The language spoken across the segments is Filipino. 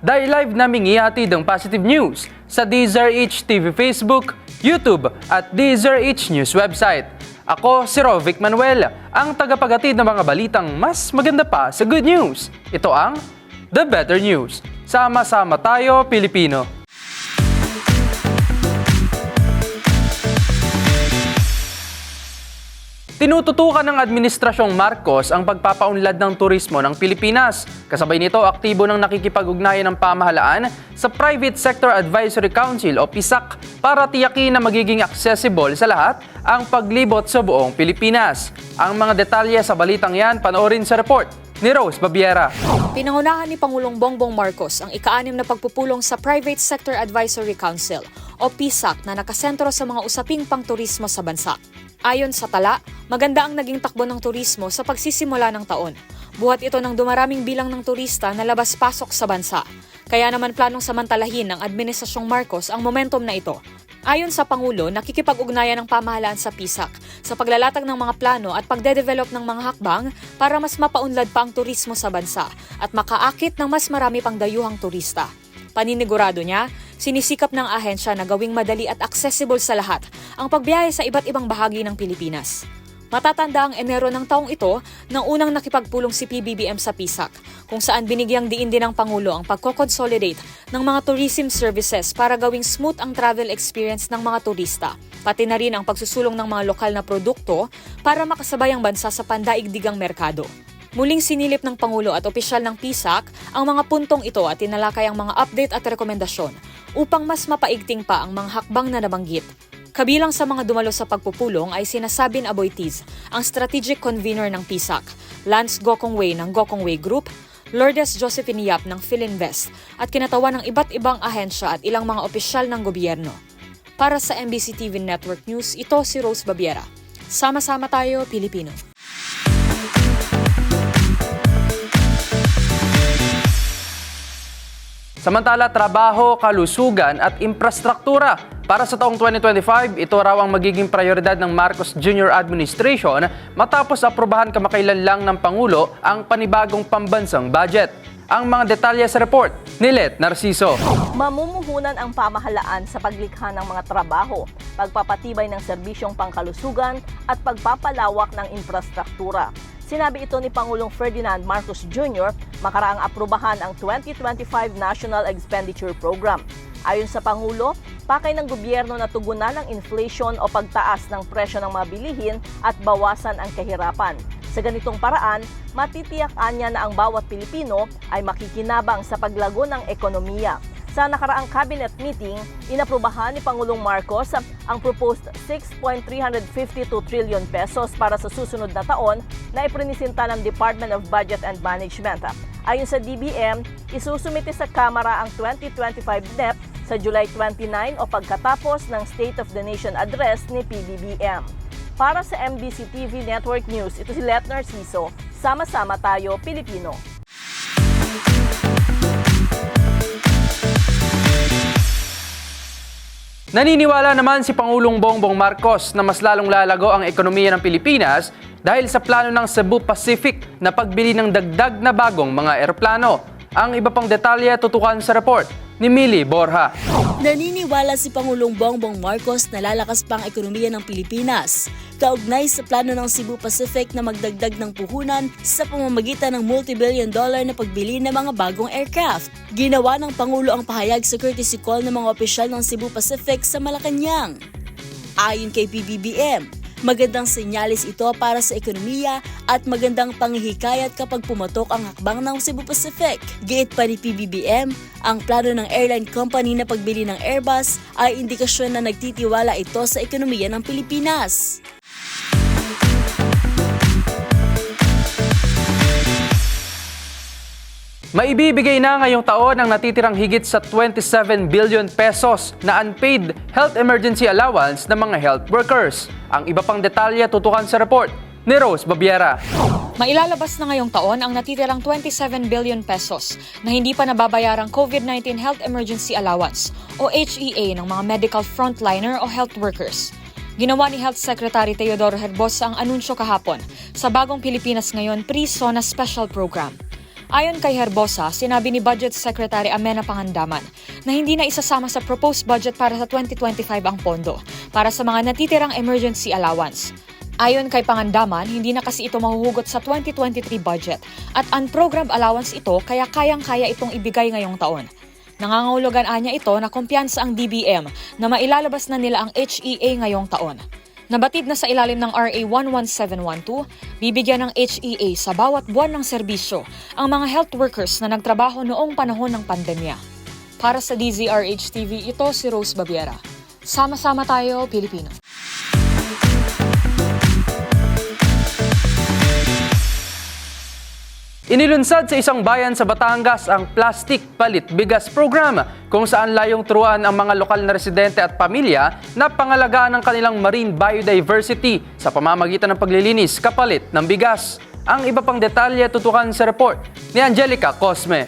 Dahil live naming ihatid ang positive news sa DZRH TV Facebook, YouTube at DZRH News website. Ako si Rovic Manuel, ang tagapagatid ng mga balitang mas maganda pa sa good news. Ito ang The Better News. Sama-sama tayo, Pilipino. Tinututukan ng Administrasyong Marcos ang pagpapaunlad ng turismo ng Pilipinas. Kasabay nito, aktibo ng nakikipag-ugnayan ng pamahalaan sa Private Sector Advisory Council o PISAC para tiyakin na magiging accessible sa lahat ang paglibot sa buong Pilipinas. Ang mga detalye sa balitang yan panoorin sa report ni Rose Babiera. Pinangunahan ni Pangulong Bongbong Marcos ang ika-anim na pagpupulong sa Private Sector Advisory Council o PSAC na nakasentro sa mga usaping pangturismo sa bansa. Ayon sa tala, maganda ang naging takbo ng turismo sa pagsisimula ng taon. Buhat ito ng dumaraming bilang ng turista na labas-pasok sa bansa. Kaya naman planong samantalahin ng Administrasyong Marcos ang momentum na ito. Ayon sa Pangulo, nakikipag-ugnayan ng pamahalaan sa PISAC sa paglalatag ng mga plano at pagde-develop ng mga hakbang para mas mapaunlad pa ang turismo sa bansa at makaakit ng mas marami pang dayuhang turista. Paninigurado niya, sinisikap ng ahensya na gawing madali at accessible sa lahat ang pagbiyahe sa iba't ibang bahagi ng Pilipinas. Matatanda ang Enero ng taong ito nang unang nakipagpulong si PBBM sa PISAC, kung saan binigyang diin din ng Pangulo ang pagkoconsolidate ng mga tourism services para gawing smooth ang travel experience ng mga turista, pati na rin ang pagsusulong ng mga lokal na produkto para makasabay ang bansa sa pandaigdigang merkado. Muling sinilip ng Pangulo at opisyal ng PISAC ang mga puntong ito at tinalakay ang mga update at rekomendasyon upang mas mapaigting pa ang mga hakbang na nabanggit. Kabilang sa mga dumalo sa pagpupulong ay sina Sabin Aboitiz, ang strategic convener ng PISAC, Lance Gokongwei ng Gokongwei Group, Lourdes Josephine Yap ng Philinvest at kinatawan ng iba't ibang ahensya at ilang mga opisyal ng gobyerno. Para sa MBC TV Network News, ito si Rose Babiera. Sama-sama tayo, Pilipino. Samantala, trabaho, kalusugan at infrastruktura. Para sa taong 2025, ito raw ang magiging prioridad ng Marcos Jr. Administration matapos aprobahan kamakailan lang ng Pangulo ang panibagong pambansang budget. Ang mga detalye sa report ni Let Narciso. Mamumuhunan ang pamahalaan sa paglikha ng mga trabaho, pagpapatibay ng serbisyong pangkalusugan at pagpapalawak ng infrastruktura. Sinabi ito ni Pangulong Ferdinand Marcos Jr. makaraang aprubahan ang 2025 National Expenditure Program. Ayon sa Pangulo, pakay ng gobyerno na tugunan ang inflation o pagtaas ng presyo ng mga bilihin at bawasan ang kahirapan. Sa ganitong paraan, matitiyakan niya na ang bawat Pilipino ay makikinabang sa paglago ng ekonomiya. Sa nakaraang cabinet meeting, inaprubahan ni Pangulong Marcos ang proposed 6.352 trillion pesos para sa susunod na taon na iprinisinta ng Department of Budget and Management. Ayon sa DBM, isusumite sa Kamara ang 2025 NEP sa July 29 o pagkatapos ng State of the Nation Address ni PBBM. Para sa MBC TV Network News, ito si Let Narciso. Sama-sama tayo, Pilipino. Naniniwala naman si Pangulong Bongbong Marcos na mas lalong lalago ang ekonomiya ng Pilipinas dahil sa plano ng Cebu Pacific na pagbili ng dagdag na bagong mga eroplano. Ang iba pang detalye tutukan sa report ni Millie Borja. Naniniwala si Pangulong Bongbong Marcos na lalakas pa ang ekonomiya ng Pilipinas. Kaugnay sa plano ng Cebu Pacific na magdagdag ng puhunan sa pamamagitan ng multi-billion dollar na pagbili ng mga bagong aircraft. Ginawa ng Pangulo ang pahayag sa courtesy call ng mga opisyal ng Cebu Pacific sa Malacanang. Ayon kay PBBM, Magandang senyalis ito para sa ekonomiya at magandang panghihikayat kapag pumatok ang hakbang ng Cebu Pacific. Giit pa ni PBBM, ang plano ng airline company na pagbili ng Airbus ay indikasyon na nagtitiwala ito sa ekonomiya ng Pilipinas. Maibibigay na ngayong taon ang natitirang higit sa 27 billion pesos na unpaid health emergency allowance ng mga health workers. Ang iba pang detalye tutukan sa report ni Rose Babiera. Mailalabas na ngayong taon ang natitirang 27 billion pesos na hindi pa nababayarang COVID-19 Health Emergency Allowance o HEA ng mga medical frontliner o health workers. Ginawa ni Health Secretary Teodoro Herbosa ang anunsyo kahapon sa bagong Pilipinas Ngayon Pre-SONA Special Program. Ayon kay Herbosa, sinabi ni Budget Secretary Amena Pangandaman na hindi na isasama sa proposed budget para sa 2025 ang pondo para sa mga natitirang emergency allowance. Ayon kay Pangandaman, hindi na kasi ito mahuhugot sa 2023 budget at unprogrammed allowance ito kaya kayang-kaya itong ibigay ngayong taon. Nangangahulugan anya ito na kumpiyansa ang DBM na mailalabas na nila ang HEA ngayong taon. Nabatid na sa ilalim ng RA 11712, bibigyan ng HEA sa bawat buwan ng serbisyo ang mga health workers na nagtrabaho noong panahon ng pandemya. Para sa DZRH TV, ito si Rose Babiera. Sama-sama tayo, Pilipino. Inilunsad sa isang bayan sa Batangas ang Plastic Palit Bigas Program kung saan layong turuan ang mga lokal na residente at pamilya na pangalagaan ng kanilang marine biodiversity sa pamamagitan ng paglilinis kapalit ng bigas. Ang iba pang detalye tutukan sa report ni Angelica Cosme.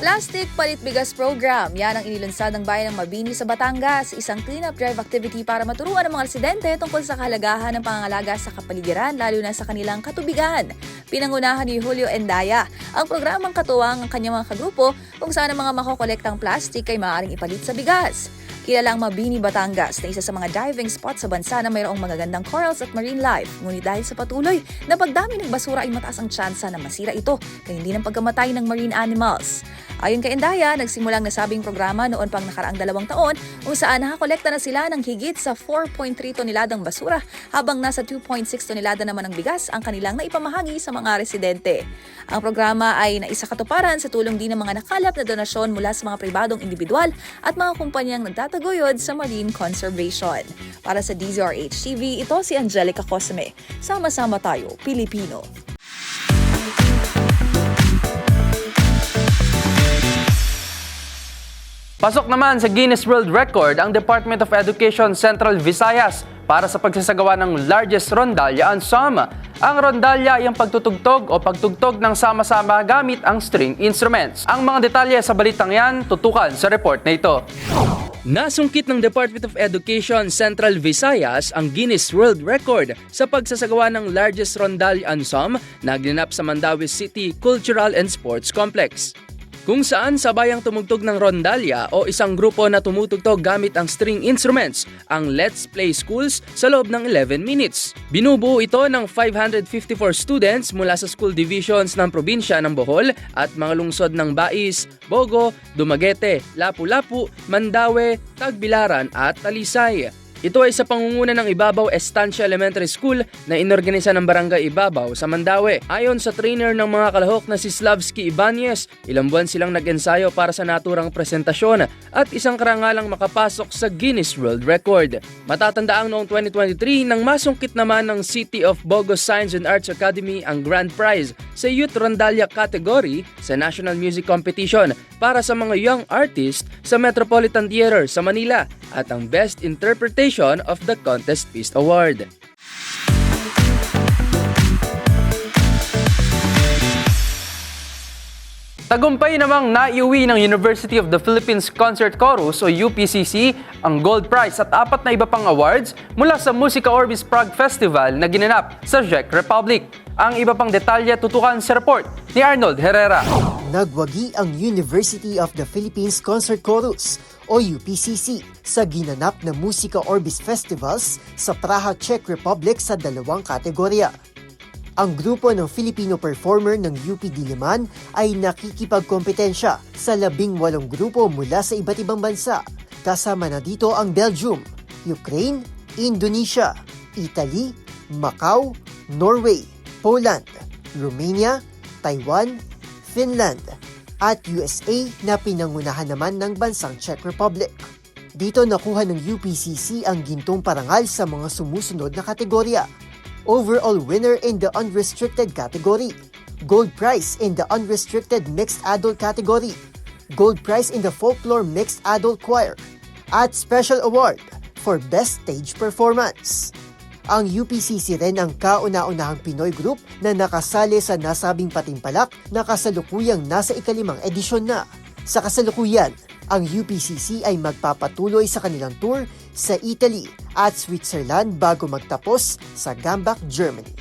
Plastic Palit Bigas Program. Yan ang inilunsad ng bayan ng Mabini sa Batangas, isang clean-up drive activity para maturuan ang mga residente tungkol sa kahalagahan ng pangangalaga sa kapaligiran, lalo na sa kanilang katubigan. Pinangunahan ni Julio Endaya ang programang katuwang ang kanyang mga kagrupo kung saan ang mga makokolektang plastic ay maaaring ipalit sa bigas. Kilala ang Mabini, Batangas na isa sa mga diving spot sa bansa na mayroong magagandang corals at marine life. Ngunit dahil sa patuloy na pagdami ng basura ay mataas ang tsansa na masira ito kaya hindi ng pagkamatay ng marine animals. Ayon kay Endaya, nagsimulang nasabing programa noon pang nakaraang dalawang taon kung saan nakakolekta na sila ng higit sa 4.3 toneladang basura habang nasa 2.6 tonelada naman ng bigas ang kanilang naipamahagi sa mga residente. Ang programa ay naisakatuparan sa tulong din ng mga nakalap na donasyon mula sa mga pribadong individual at mga kumpanyang nagtataguyod sa marine conservation. Para sa DZRH TV, ito si Angelica Cosme. Sama-sama tayo, Pilipino. Pasok naman sa Guinness World Record ang Department of Education Central Visayas para sa pagsasagawa ng largest rondalya ensemble. Ang rondalya ay ang pagtutugtog o pagtugtog ng sama-sama gamit ang string instruments. Ang mga detalye sa balitang yan tutukan sa report na ito. Nasungkit ng Department of Education Central Visayas ang Guinness World Record sa pagsasagawa ng largest rondalya ensemble na ginanap sa Mandawi City Cultural and Sports Complex kung saan sabayang tumugtog ng rondalya o isang grupo na tumutugtog gamit ang string instruments, ang Let's Play Schools sa loob ng 11 minutes. Binubuo ito ng 554 students mula sa school divisions ng probinsya ng Bohol at mga lungsod ng Bais, Bogo, Dumaguete, Lapu-Lapu, Mandaue, Tagbilaran at Talisay. Ito ay sa pangunguna ng Ibabaw Estancia Elementary School na inorganisa ng Barangay Ibabaw sa Mandaue. Ayon sa trainer ng mga kalahok na si Slavski Ibanez, ilang buwan silang nag-ensayo para sa naturang presentasyon at isang karangalang makapasok sa Guinness World Record. Matatandaang noong 2023 nang masungkit naman ng City of Bogo Science and Arts Academy ang grand prize sa Youth Rondalia category sa National Music Competition para sa mga young artist sa Metropolitan Theater sa Manila at ang Best Interpretation of the Contest Piece Award. Tagumpay namang naiuwi ng University of the Philippines Concert Chorus o UPCC ang gold prize at apat na iba pang awards mula sa Musica Orbis Prague Festival na ginanap sa Czech Republic. Ang iba pang detalye tutukan sa report ni Arnold Herrera. Nagwagi ang University of the Philippines Concert Chorus o UPCC sa ginanap na Musika Orbis Festivals sa Praha, Czech Republic sa dalawang kategorya. Ang grupo ng Filipino performer ng UP Diliman ay nakikipagkompetensya sa labing walong grupo mula sa iba't ibang bansa. Kasama na dito ang Belgium, Ukraine, Indonesia, Italy, Macau, Norway, Poland, Romania, Taiwan, Finland, at USA na pinangunahan naman ng bansang Czech Republic. Dito nakuha ng UPCC ang gintong parangal sa mga sumusunod na kategorya. Overall winner in the unrestricted category. Gold prize in the unrestricted mixed adult category. Gold prize in the folklore mixed adult choir. At special award for best stage performance. Ang UPCC rin ang kauna-unahang Pinoy group na nakasali sa nasabing patimpalak na kasalukuyang nasa ikalimang edisyon na. Sa kasalukuyan, ang UPCC ay magpapatuloy sa kanilang tour sa Italy at Switzerland bago magtapos sa Gambach, Germany.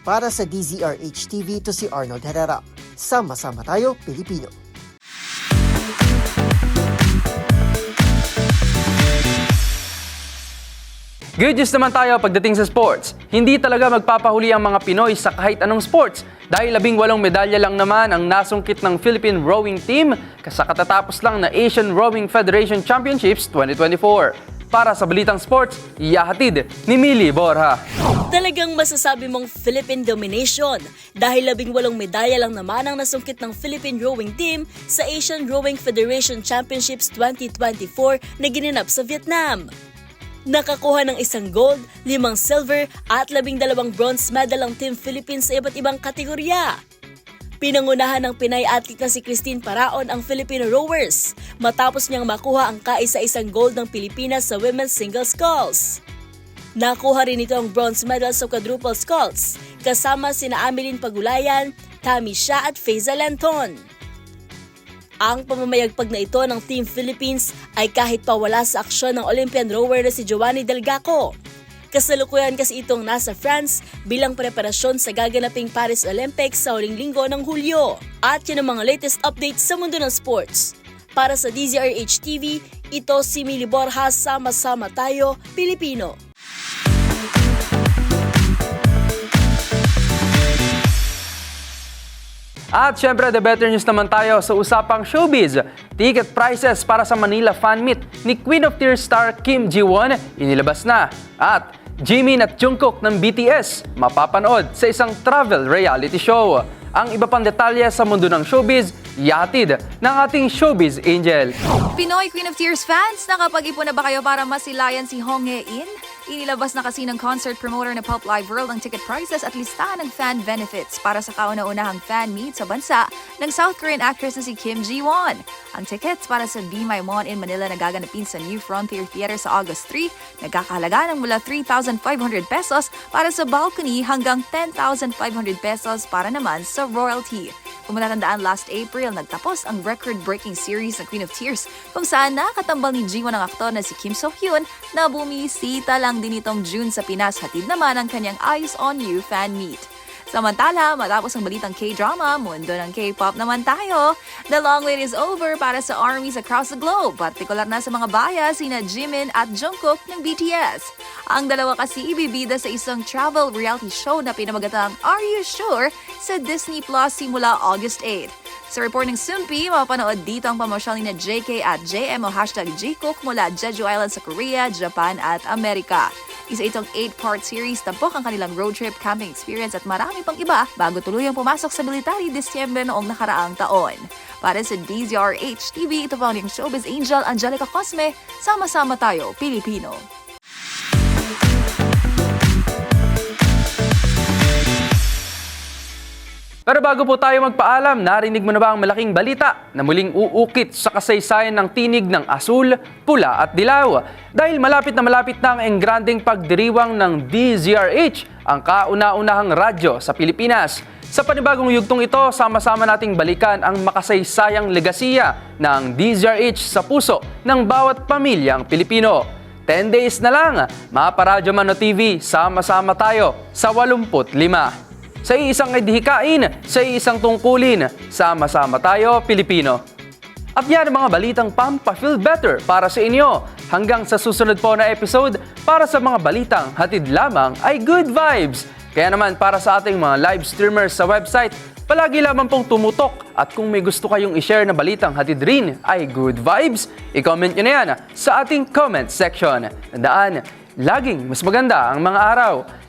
Para sa DZRH TV, to si Arnold Herrera. Sama-sama tayo, Pilipino. Good news naman tayo pagdating sa sports. Hindi talaga magpapahuli ang mga Pinoy sa kahit anong sports dahil labing walong medalya lang naman ang nasungkit ng Philippine Rowing Team sa katatapos lang na Asian Rowing Federation Championships 2024. Para sa Balitang Sports, iyahatid ni Mili Borja. Talagang masasabi mong Philippine domination dahil labing walong medalya lang naman ang nasungkit ng Philippine Rowing Team sa Asian Rowing Federation Championships 2024 na ginanap sa Vietnam. Nakakuha ng isang gold, limang silver at labing dalawang bronze medal ang Team Philippines sa iba't ibang kategorya. Pinangunahan ng Pinay athlete na si Christine Paraon ang Filipino rowers matapos niyang makuha ang kaisa-isang gold ng Pilipinas sa women's single sculls. Nakuha rin ito ang bronze medal sa quadruple sculls kasama sina Ameline Pagulayan, Tammy Shah at Faiza Lanton. Ang pamamayagpag na ito ng Team Philippines ay kahit pa wala sa aksyon ng Olympian rower na si Giovanni Delgaco. Kasalukuyan kasi itong nasa France bilang preparasyon sa gaganaping Paris Olympics sa huling linggo ng Hulyo. At yan ang mga latest updates sa mundo ng sports. Para sa DZRH TV, ito si Mili Borja, sama-sama tayo, Pilipino. At syempre, the better news naman tayo sa usapang showbiz. Ticket prices para sa Manila Fan Meet ni Queen of Tears star Kim Ji-won inilabas na. At Jimin at Jungkook ng BTS mapapanood sa isang travel reality show. Ang iba pang detalye sa mundo ng showbiz, yatid ng ating showbiz angel. Pinoy Queen of Tears fans, nakapag-ipon na ba kayo para masilayan si Hong Hae-in? Inilabas na kasi ng concert promoter na Pop Live World ang ticket prices at listahan ng fan benefits para sa kauna-unahang fan meet sa bansa ng South Korean actress na si Kim Ji-won. Ang tickets para sa Be My Mon in Manila na gaganapin sa New Frontier Theater sa August 3, nagkakahalaga ng mula 3,500 pesos para sa balcony hanggang 10,500 pesos para naman sa royalty. Kung last April, nagtapos ang record-breaking series na Queen of Tears kung saan nakatambal ni Jiwon ang aktor na si Kim So-hyun na bumisita lang din itong June sa Pinas hatid naman ang kanyang Eyes on You fan meet. Samantala, matapos ang balitang K-drama, mundo ng K-pop naman tayo. The long wait is over para sa armies across the globe, partikular na sa mga bias sina Jimin at Jungkook ng BTS. Ang dalawa kasi ibibida sa isang travel reality show na pinamagatang Are You Sure? sa Disney Plus simula August 8. Sa report ng Sumpi, mapapanood dito ang pamasyal ni JK at JM o hashtag Jcook mula Jeju Island sa Korea, Japan at Amerika. Isa itong 8-part series, tampok ang kanilang road trip, camping experience at marami pang iba bago tuluyang pumasok sa military Disyembre noong nakaraang taon. Para sa DZRH TV, ito po ang showbiz angel Angelica Cosme. Sama-sama tayo, Pilipino. Pero bago po tayo magpaalam, narinig mo na ba ang malaking balita na muling uukit sa kasaysayan ng tinig ng asul, pula at dilaw? Dahil malapit na malapit na ang engranding pagdiriwang ng DZRH, ang kauna-unahang radyo sa Pilipinas. Sa panibagong yugtong ito, sama-sama nating balikan ang makasaysayang legasiya ng DZRH sa puso ng bawat pamilyang Pilipino. 10 days na lang, Maparadyo Man o TV, sama-sama tayo sa 85. Sa isang idhikain, sa isang tungkulin, sama-sama tayo, Pilipino. At yan ang mga balitang Pampa-Feel Better para sa inyo. Hanggang sa susunod po na episode, para sa mga balitang hatid lamang ay good vibes. Kaya naman para sa ating mga live streamers sa website, palagi lamang pong tumutok at kung may gusto kayong i-share na balitang hatid rin ay good vibes, i-comment nyo na yan sa ating comment section. Tandaan, laging mas maganda ang mga araw.